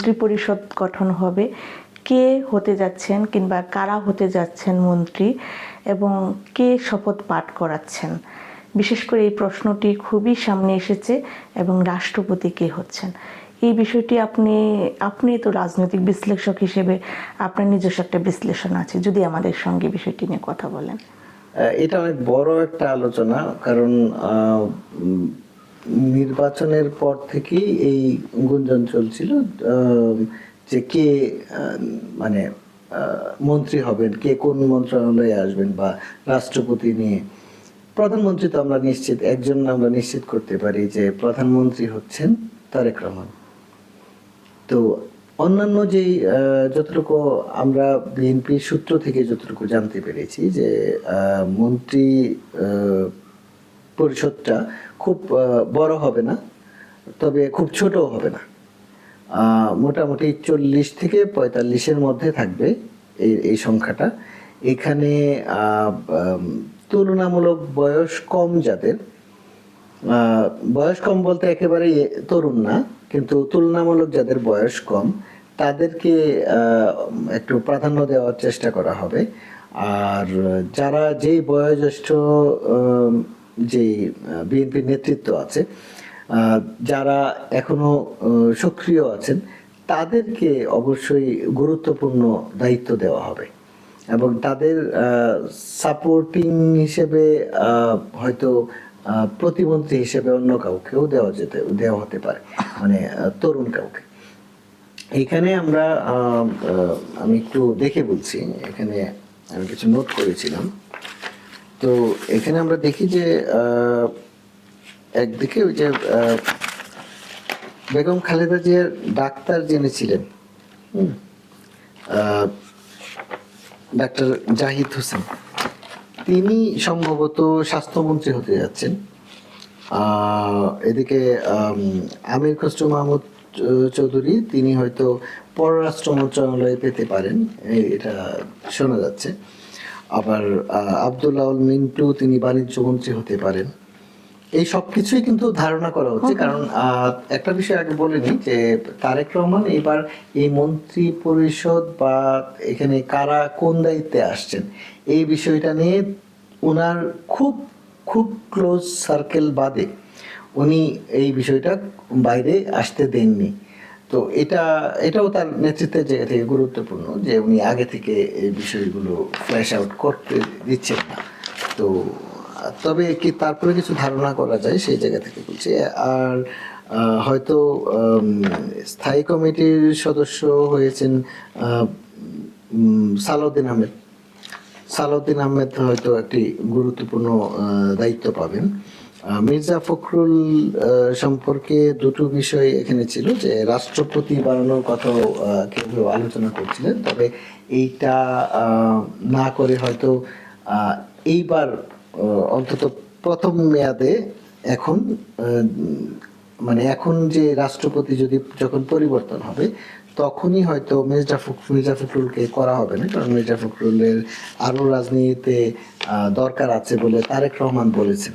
মন্ত্রী পরিষদ গঠন হবে, কে হতে যাচ্ছেন কিংবা কারা হতে যাচ্ছেন মন্ত্রী এবং কে শপথ পাঠ করাচ্ছেন? বিশেষ করে এই প্রশ্নটি খুবই সামনে এসেছে এবং রাষ্ট্রপতি কে হচ্ছেন? এই বিষয়টি আপনি আপনি তো রাজনৈতিক বিশ্লেষক হিসেবে আপনার নিজস্ব একটা বিশ্লেষণ আছে, যদি আমাদের সঙ্গে বিষয়টি নিয়ে কথা বলেন। এটা অনেক বড় একটা আলোচনা, কারণ নির্বাচনের পর থেকেই এই গুঞ্জন চলছিল যে কে মানে মন্ত্রী হবেন, কে কোন মন্ত্রণালয়ে আসবেন বা রাষ্ট্রপতি নিয়ে। প্রধানমন্ত্রী তো আমরা নিশ্চিত, একজন আমরা নিশ্চিত করতে পারি যে প্রধানমন্ত্রী হচ্ছেন তারেক রহমান। তো অন্যান্য যে যতটুকু আমরা বিএনপির সূত্র থেকে যতটুকু জানতে পেরেছি যে মন্ত্রী পরিষদটা খুব বড় হবে না, তবে খুব ছোটও হবে না। মোটামুটি চল্লিশ থেকে পঁয়তাল্লিশের মধ্যে থাকবে এই এই সংখ্যাটা। এখানে তুলনামূলক বয়স কম যাদের। বয়স কম বলতে একেবারে তরুণ না, কিন্তু তুলনামূলক যাদের বয়স কম, তাদেরকে একটু প্রাধান্য দেওয়ার চেষ্টা করা হবে। আর যারা যেই বয়োজ্যেষ্ঠ যে বিএনপির নেতৃত্ব আছে যারা এখনও সক্রিয় আছেন, তাদেরকে অবশ্যই গুরুত্বপূর্ণ দায়িত্ব দেওয়া হবে। এবং তাদের সাপোর্টিং হিসেবে হয়তো প্রতিমন্ত্রী হিসেবে অন্য কাউকেও দেওয়া যেতে, দেওয়া হতে পারে। মানে তরুণ কাউকে। এখানে আমরা আমি একটু দেখে বলছি। এখানে আমি কিছু নোট করেছিলাম। তো এখানে আমরা দেখি যে একদিকে ওই যে বেগম খালেদা জিয়ার ডাক্তার যিনি ছিলেন ডাক্তার জাহিদ হোসেন, তিনি সম্ভবত স্বাস্থ্যমন্ত্রী হতে যাচ্ছেন। এদিকে আমির খসরু মাহমুদ চৌধুরী, তিনি হয়তো পররাষ্ট্র মন্ত্রণালয়ে পেতে পারেন এটা শোনা যাচ্ছে। আবার আব্দুল্লাহ মিন্টু তিনি বাণিজ্য মন্ত্রী হতে পারেন। এই সব কিছুই কিন্তু ধারণা করা হচ্ছে। কারণ আহ, একটা বিষয় আগে বলিনি যে তারেক রহমান এবার এই মন্ত্রী পরিষদ বা এখানে কারা কোন দায়িত্বে আসছেন এই বিষয়টা নিয়ে ওনার খুব খুব ক্লোজ সার্কেল বাদে উনি এই বিষয়টা বাইরে আসতে দেননি। তো এটা, এটাও তার নেতৃত্বের জায়গা থেকে গুরুত্বপূর্ণ যে উনি আগে থেকে এই বিষয়গুলো ফ্ল্যাশ আউট করতে দিচ্ছেন না। তো, তবে কি তারপরে কিছু ধারণা করা যায় সেই জায়গা থেকে বলছি। আর হয়তো স্থায়ী কমিটির সদস্য হয়েছেন সালাউদ্দিন আহমেদ। সালাউদ্দিন আহমেদ হয়তো একটি গুরুত্বপূর্ণ দায়িত্ব পাবেন। মির্জা ফখরুল সম্পর্কে দুটো বিষয় এখানে ছিল যে রাষ্ট্রপতি বানানোর কথাও কেউ আলোচনা করছিলেন। তবে এইটা না করে হয়তো এইবার অন্তত প্রথম মেয়াদে এখন মানে এখন যে রাষ্ট্রপতি যদি যখন পরিবর্তন হবে, তখনই হয়তো মির্জা ফখরুল মির্জা ফখরুলকে করা হবে না। কারণ মির্জা ফখরুলের আরও রাজনীতিতে দরকার আছে বলে তারেক রহমান বলেছেন।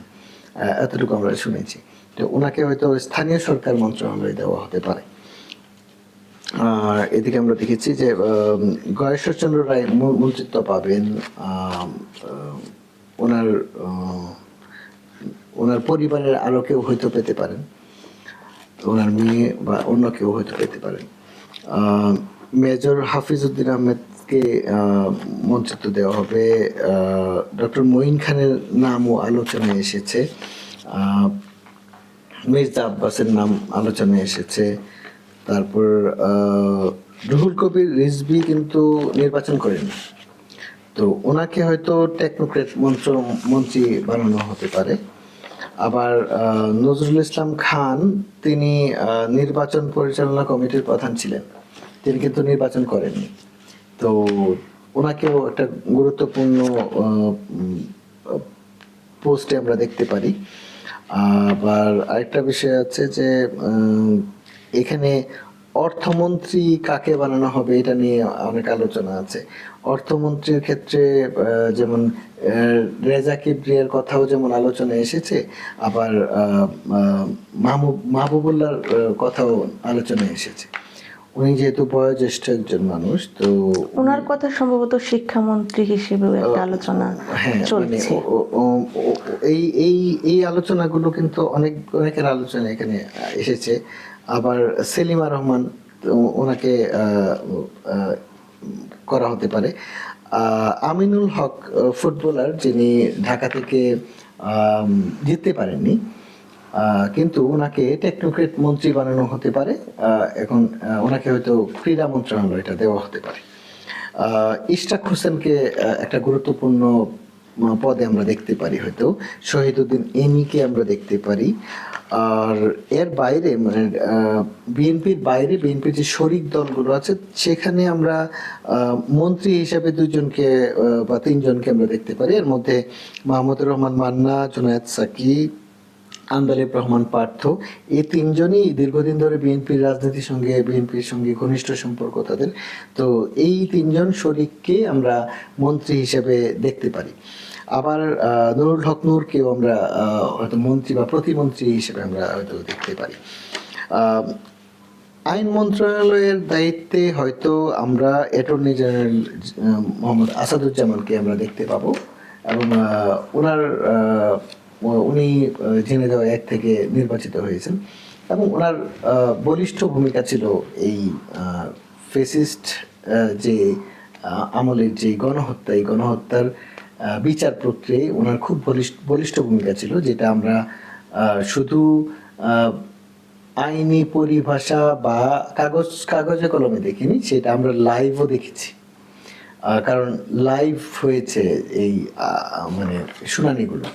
এতটুকু আমরা শুনেছি। তো ওনাকে হয়তো স্থানীয় সরকার মন্ত্রণালয়ে দেওয়া হতে পারে। এদিকে আমরা দেখেছি যে গয়েশ্বরচন্দ্র রায় মন্ত্রিত্ব পাবেন ওনার ওনার পরিবারের আরও কেউ হয়তো পেতে পারেন। ওনার মেয়ে বা অন্য কেউ হয়তো পেতে পারেন। মেজর হাফিজ উদ্দিন আহমেদকে আহ, মন্ত্রিত্ব দেওয়া হবে ডক্টর মঈন খানের নামও আলোচনায় এসেছে। মির্জা আব্বাসের নাম আলোচনায় এসেছে। তারপর রুহুল কবির রিজভি কিন্তু নির্বাচন করেন। তো ওনাকে হয়তো টেকনোক্রেট মন্ত্র মন্ত্রী বানানো হতে পারে। আবার নজরুল ইসলাম খান তিনি নির্বাচন পরিচালনা কমিটির প্রধান ছিলেন। তিনি কিন্তু নির্বাচন করেননি। তো ওনাকেও একটা গুরুত্বপূর্ণ পোস্টে আমরা দেখতে পারি। আবার আরেকটা বিষয় আছে যে এখানে অর্থমন্ত্রী কাকে বানানো হবে এটা নিয়ে অনেক আলোচনা আছে। অর্থমন্ত্রীর ক্ষেত্রে যেমন রেজা কিবরিয়ার কথাও যেমন আলোচনায় এসেছে আবার আহ, আহ, মাহবুব মাহবুবুল্লাহর কথাও আলোচনায় এসেছে। উনি যেহেতু বয়োজ্যেষ্ঠ একজন মানুষ তো ওনার কথা সম্ভবত শিক্ষামন্ত্রী হিসেবেও একটা আলোচনা হ্যাঁ মানে চলছে। এই এই এই আলোচনাগুলো কিন্তু অনেক অনেকের আলোচনা এখানে এসেছে। আবার সেলিমা রহমান ওনাকে করা হতে পারে। আমিনুল হক ফুটবলার যিনি ঢাকা থেকে জিততে পারেননি কিন্তু ওনাকে টেকনোক্রেট মন্ত্রী বানানো হতে পারে। এখন ওনাকে হয়তো ক্রীড়া মন্ত্রণালয়টা দেওয়া হতে পারে। ইশরাক হোসেনকে একটা গুরুত্বপূর্ণ পদে আমরা দেখতে পারি হয়তো। শহীদুদ্দিন এনিকে আমরা দেখতে পারি। আর এর বাইরে মানে বিএনপির বাইরে বিএনপির যে শরিক দলগুলো আছে, সেখানে আমরা মন্ত্রী হিসাবে দুজনকে বা তিনজনকে আমরা দেখতে পারি। এর মধ্যে মাহমুদুর রহমান মান্না, জুনায়েদ সাকিব আন্দালিব রহমান পার্থ। এই তিনজনই দীর্ঘদিন ধরে বিএনপির রাজনীতির সঙ্গে, বিএনপির সঙ্গে ঘনিষ্ঠ সম্পর্ক তাদের। তো এই তিনজন শরিককে আমরা মন্ত্রী হিসেবে দেখতে পারি। আবার নুরুল হক নূরকেও আমরা হয়তো মন্ত্রী বা প্রতিমন্ত্রী হিসেবে আমরা হয়তো দেখতে পারি। আইন মন্ত্রণালয়ের দায়িত্বে হয়তো আমরা অ্যাটর্নি জেনারেল মোহাম্মদ আসাদুজ্জামানকে আমরা দেখতে পাবো। এবং ওনার উনি ঝিনাইদহ এক থেকে নির্বাচিত হয়েছেন। এবং ওনার বলিষ্ঠ ভূমিকা ছিল এই ফেসিস্ট যে আমলের যে গণহত্যা, এই গণহত্যার বিচার প্রক্রিয়ায় ওনার খুব বলিষ্ঠ বলিষ্ঠ ভূমিকা ছিল, যেটা আমরা শুধু আইনি পরিভাষা বা কাগজ, কাগজে কলমে দেখিনি, সেটা আমরা লাইভও দেখেছি। কারণ লাইভ হয়েছে এই মানে শুনানিগুলো।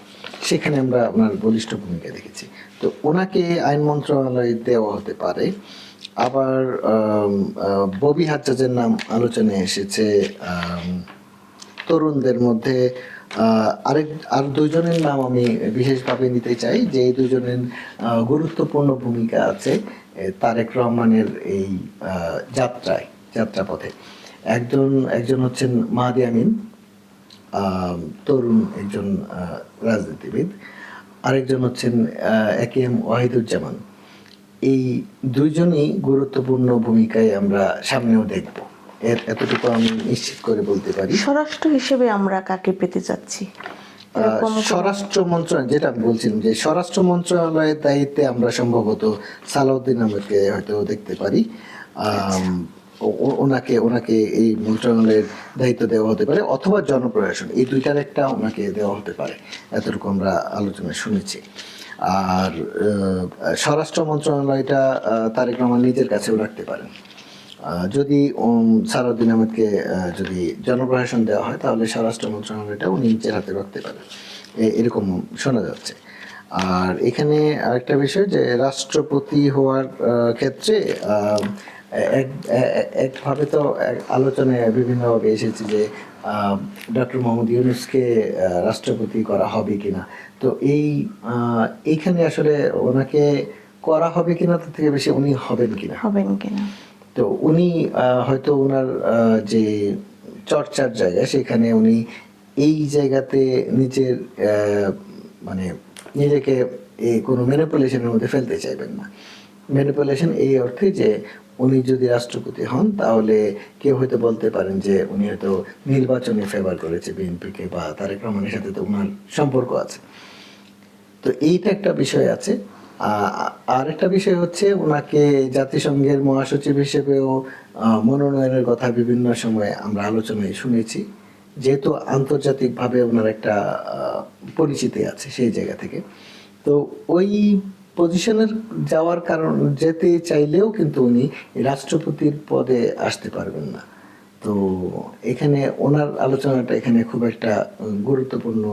সেখানে আমরা ওনার বলিষ্ঠ ভূমিকা দেখেছি। তো ওনাকে আইন মন্ত্রণালয়ে দেওয়া হতে পারে। আবার ববি হাজ্জাজের নাম আলোচনায় এসেছে তরুণদের মধ্যে আরেক, আর দুজনের নাম আমি বিশেষভাবে নিতে চাই, যে এই দুজনের গুরুত্বপূর্ণ ভূমিকা আছে তারেক রহমানের এই যাত্রায়, যাত্রাপথে। একজন একজন হচ্ছেন মাহাদি আমিন তরুণ একজন আহ, রাজনীতিবিদ। আরেকজন হচ্ছেন এ কে এম ওয়াহিদুজ্জামান। এই দুইজনই গুরুত্বপূর্ণ ভূমিকায় আমরা সামনেও দেখব। এর এতটুকু আমি নিশ্চিত করে বলতে পারি। স্বরাষ্ট্র হিসেবে আমরা কাকে পেতে যাচ্ছি আহ, স্বরাষ্ট্র মন্ত্রণালয় যেটা আমি বলছিলাম যে স্বরাষ্ট্র মন্ত্রণালয়ের দায়িত্বে আমরা সম্ভবত সালাউদ্দিন আহমেদকে হয়তো দেখতে পারি। ও- ওনাকে ওনাকে এই মন্ত্রণালয়ের দায়িত্ব দেওয়া হতে পারে অথবা জনপ্রশাসন। এই দুইটার একটা ওনাকে দেওয়া হতে পারে। এতটুকু আমরা আলোচনা শুনেছি। আর স্বরাষ্ট্র মন্ত্রণালয়টা তারেক রহমান নিজের কাছেও রাখতে পারেন। যদি উম, সালাউদ্দিন আহমেদকে যদি জনপ্রশাসন দেওয়া হয় তাহলে স্বরাষ্ট্র মন্ত্রণালয়টা উনি নিজের হাতে রাখতে পারেন। এরকম শোনা যাচ্ছে। আর এখানে আরেকটা বিষয় যে রাষ্ট্রপতি হওয়ার ক্ষেত্রে একভাবে তো আলোচনায় বিভিন্নভাবে এসেছে যে ডক্টর মোহাম্মদ ইউনুসকে রাষ্ট্রপতি করা হবে কিনা। তো এই এইখানে আসলে ওনাকে করা হবে কিনা তার থেকে বেশি উনি হবেন কিনা? হবেন কিনা? তো উনি হয়তো ওনার যে চর্চার জায়গা সেখানে উনি এই জায়গাতে নিজের মানে নিজেকে এই কোনো ম্যানিপুলেশনের মধ্যে ফেলতে চাইবেন না। ম্যানিপুলেশন এই অর্থে যে উনি যদি রাষ্ট্রপতি হন, তাহলে কেউ হয়তো বলতে পারেন যে উনি হয়তো নির্বাচনে ফেভার করেছে বিএনপিকে বা তারেক রহমানের সাথে তো ওনার সম্পর্ক আছে। তো এইটা একটা বিষয় আছে। আর একটা বিষয় হচ্ছে ওনাকে জাতিসংঘের মহাসচিব হিসেবেও মনোনয়নের কথা বিভিন্ন সময়ে আমরা আলোচনায় শুনেছি। যেহেতু আন্তর্জাতিকভাবে ওনার একটা পরিচিতি আছে সেই জায়গা থেকে। তো ওই পজিশনের যাওয়ার কারণ যেতে চাইলেও কিন্তু উনি রাষ্ট্রপতির পদে আসতে পারবেন না। তো এখানে ওনার আলোচনাটা এখানে খুব একটা গুরুত্বপূর্ণ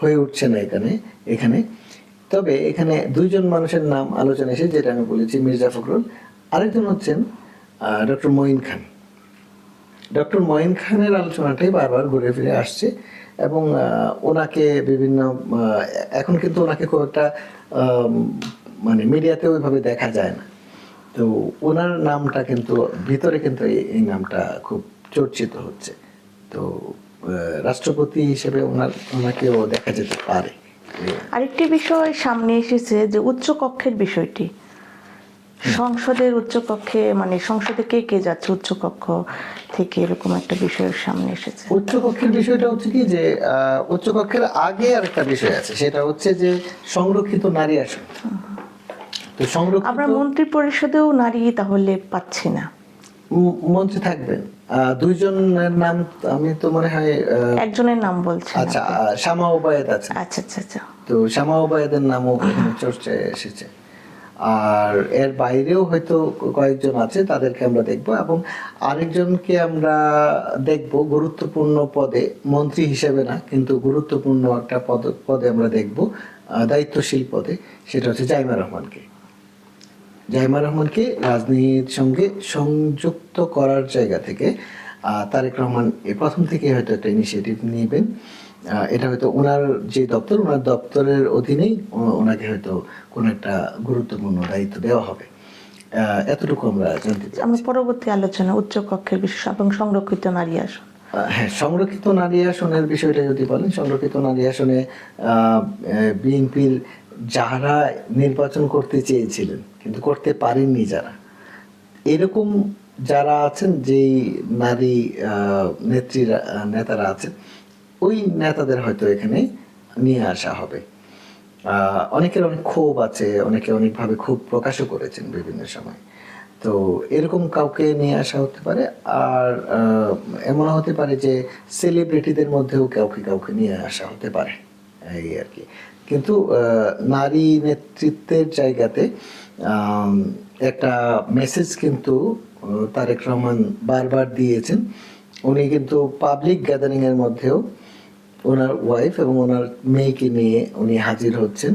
হয়ে উঠছে না এখানে এখানে। তবে এখানে দুইজন মানুষের নাম আলোচনা এসে যেটা আমি বলেছি, মির্জা ফখরুল। আরেকজন হচ্ছেন ডক্টর মঈন খান। ডক্টর মঈন খানের আলোচনাটাই বারবার ঘুরে ফিরে আসছে এবং ওনাকে বিভিন্ন এখন কিন্তু ওনাকে খুব একটা মানে মিডিয়াতে ওইভাবে দেখা যায় না। তো ওনার নামটা কিন্তু ভিতরে কিন্তু এই- নামটা খুব চর্চিত হচ্ছে। তো রাষ্ট্রপতি হিসেবে ওনার ওনাকেও দেখা যেতে পারে। আরেকটি বিষয় সামনে এসেছে যে উচ্চ কক্ষের বিষয়টি। সংসদের উচ্চকক্ষে মানে সংসদে কে কে যাচ্ছে উচ্চকক্ষ থেকে এরকম একটা বিষয়ের সামনে এসেছে। উচ্চকক্ষের বিষয়টা হচ্ছে কি যে আহ, উচ্চকক্ষের আগে আর একটা বিষয় আছে সেটা হচ্ছে যে সংরক্ষিত নারী আসন। তো সংরক্ষিত আমরা মন্ত্রী পরিষদেও নারী তাহলে পাচ্ছি না। ম- মঞ্চে থাকবেন দুইজনের নাম আমি তো মনে হয় একজনের নাম বলছেন আচ্ছা আহ, শামা ওবায়দ আছে। আচ্ছা আচ্ছা আচ্ছা। তো ওবায়দের নামও চর্চায় এসেছে। আর এর বাইরেও হয়তো কয়েকজন আছে তাদেরকে আমরা দেখব এবং আরেকজনকে আমরা দেখব গুরুত্বপূর্ণ পদে মন্ত্রী হিসেবে না কিন্তু গুরুত্বপূর্ণ একটা পদ পদে আমরা দেখব দায়িত্বশীল পদে সেটা হচ্ছে জাইমা রহমানকে। জাইমা রহমানকে রাজনীতির সঙ্গে সংযুক্ত করার জায়গা থেকে তারেক রহমান এই প্রথম থেকে হয়তো একটা ইনিশিয়েটিভ নেবেন। এটা হয়তো ওনার যে দপ্তর ওনার দপ্তরের অধীনেই ওনাকে হয়তো কোনো একটা গুরুত্বপূর্ণ দায়িত্ব দেওয়া হবে। এতটুকু আমরা জানতে চাই আমরা পরবর্তী আলোচনা উচ্চকক্ষের বিষয় এবং সংরক্ষিত নারী আসন। হ্যাঁ সংরক্ষিত নারী আসনের বিষয়টা যদি বলেন সংরক্ষিত নারী আসনে বিএনপির যারা নির্বাচন করতে চেয়েছিলেন, কিন্তু করতে পারেননি যারা। এরকম যারা আছেন, যেই নারী নেত্রীরা, নেতারা আছেন, ওই নেতাদের হয়তো এখানে নিয়ে আসা হবে। অনেকের অনেক ক্ষোভ আছে, অনেকে অনেকভাবে ক্ষোভ প্রকাশও করেছেন বিভিন্ন সময়। তো এরকম কাউকে নিয়ে আসা হতে পারে, আর এমনও হতে পারে যে সেলিব্রিটিদের মধ্যেও কাউকে কাউকে নিয়ে আসা হতে পারে। এই আর কি। কিন্তু নারী নেতৃত্বের জায়গাতে একটা মেসেজ কিন্তু তারেক রহমান বারবার দিয়েছেন। উনি কিন্তু পাবলিক গ্যাদারিং এর মধ্যেও ওনার ওয়াইফ এবং ওনার মেয়েকে নিয়ে উনি হাজির হচ্ছেন।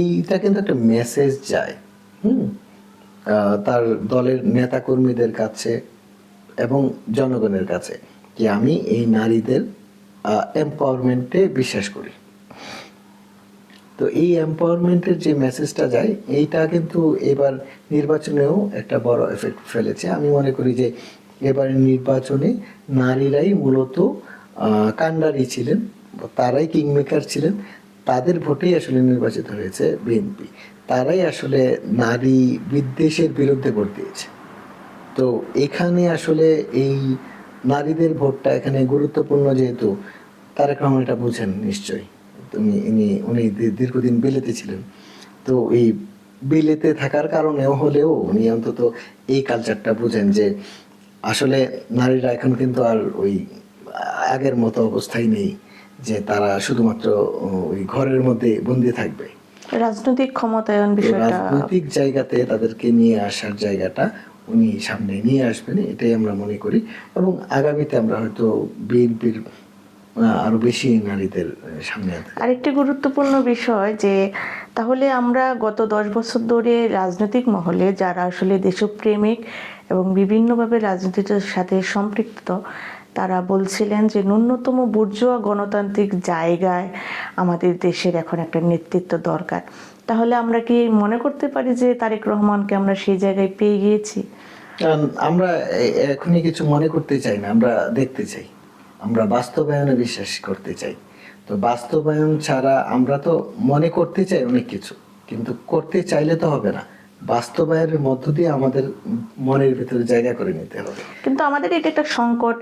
এইটা কিন্তু একটা মেসেজ যায়, হুম? তার দলের নেতাকর্মীদের কাছে এবং জনগণের কাছে যে আমি এই নারীদের এম্পাওয়ারমেন্টে বিশ্বাস করি। তো এই এম্পাওয়ারমেন্টের যে মেসেজটা যায়, এইটা কিন্তু এবার নির্বাচনেও একটা বড় এফেক্ট ফেলেছে। আমি মনে করি যে এবার নির্বাচনে নারীরাই মূলত কাণ্ডারি ছিলেন, তারাই কিংমেকার ছিলেন, তাদের ভোটেই আসলে নির্বাচিত হয়েছে বিএনপি তারাই আসলে নারী বিদ্বেষের বিরুদ্ধে ভোট দিয়েছে। তো এখানে আসলে এই নারীদের ভোটটা এখানে গুরুত্বপূর্ণ যেহেতু, তারেক রহমান এটা বুঝেন নিশ্চয়ই। তুমি ইনি উনি দীর্ঘদিন বিলেতে ছিলেন। তো এই বিলেতে থাকার কারণেও হলেও উনি অন্তত এই কালচারটা বুঝেন যে আসলে নারীরা এখন কিন্তু আর ওই আগের মতো অবস্থায় নেই যে তারা শুধুমাত্র ওই ঘরের মধ্যে বন্দি থাকবে। রাজনৈতিক ক্ষমতায়ন বিষয়টা রাজনৈতিক জায়গাতে তাদেরকে নিয়ে আসার জায়গাটা উনি সামনে নিয়ে আসবেন এটাই আমরা মনে করি। এবং আগামীতে আমরা হয়তো বিএনপির আরও বেশি নারীদের সামনে আরেকটি গুরুত্বপূর্ণ বিষয় যে তাহলে আমরা গত দশ বছর ধরে রাজনৈতিক মহলে যারা আসলে দেশপ্রেমিক এবং বিভিন্নভাবে রাজনীতির সাথে সম্পৃক্ত তারা বলছিলেন যে ন্যূনতম বুর্জোয়া গণতান্ত্রিক জায়গায় আমাদের দেশের এখন একটা নেতৃত্ব দরকার। তাহলে আমরা কি মনে করতে পারি যে তারেক রহমানকে আমরা সেই জায়গায় পেয়ে গিয়েছি? আমরা এখনই কিছু মনে করতে চাই না আমরা দেখতে চাই। আমরা বাস্তবায়নে বিশ্বাস করতে চাই। তো বাস্তবায়ন ছাড়া আমরা তো মনে করতে চাই অনেক কিছু কিন্তু করতে চাইলে তো হবে না। বাস্তবায়নের মধ্য দিয়ে আমাদের মনের ভিতরে জায়গা করে নিতে হবে। কিন্তু আমাদের এটা একটা সংকট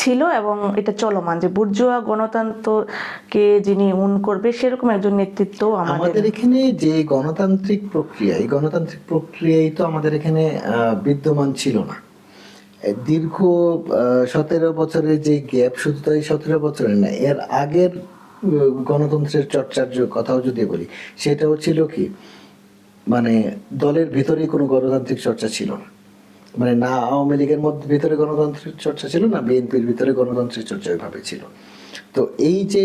ছিল এবং এটা চলমান যে বুর্জোয়া গণতন্ত্রকে যিনি উন করবে সেরকম একজন নেতৃত্ব আমাদের এখানে যে গণতান্ত্রিক প্রক্রিয়া এই গণতান্ত্রিক প্রক্রিয়াই তো আমাদের এখানে বিদ্যমান ছিল না। দীর্ঘ সতেরো বছরের যে গ্যাপ, শুধু তো এই সতেরো বছরের না, এর আগের গণতন্ত্রের চর্চার কথাও যদি বলি, সেটাও ছিল কি? মানে দলের ভিতরে কোনো গণতান্ত্রিক চর্চা ছিল না। মানে না আওয়ামী লীগের মধ্যে ভিতরে গণতান্ত্রিক চর্চা ছিল না, বিএনপির ভিতরে গণতান্ত্রিক চর্চা ওইভাবে ছিল। তো এই যে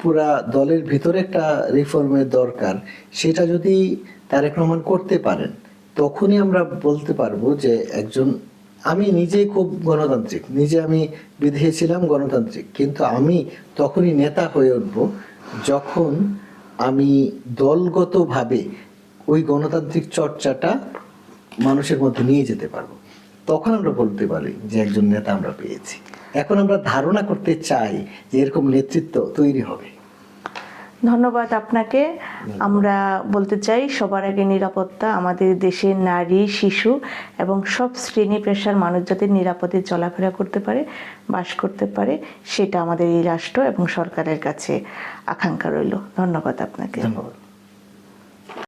পুরা দলের ভিতরে একটা রিফর্মের দরকার, সেটা যদি তারেক রহমান করতে পারেন, তখনই আমরা বলতে পারব যে একজন আমি নিজেই খুব গণতান্ত্রিক, নিজে আমি বিদেশে ছিলাম গণতান্ত্রিক, কিন্তু আমি তখনই নেতা হয়ে উঠবো যখন আমি দলগতভাবে ওই গণতান্ত্রিক চর্চাটা মানুষের মধ্যে নিয়ে যেতে পারব। তখন আমরা বলতে পারি যে একজন নেতা আমরা পেয়েছি। এখন আমরা ধারণা করতে চাই যে এরকম নেতৃত্ব তৈরি হবে। ধন্যবাদ আপনাকে। আমরা বলতে চাই সবার আগে নিরাপত্তা আমাদের দেশে নারী শিশু এবং সব শ্রেণি পেশার মানুষ যাতে নিরাপদে চলাফেরা করতে পারে বাস করতে পারে সেটা আমাদের এই রাষ্ট্র এবং সরকারের কাছে আকাঙ্ক্ষা রইল। ধন্যবাদ আপনাকে। ধন্যবাদ।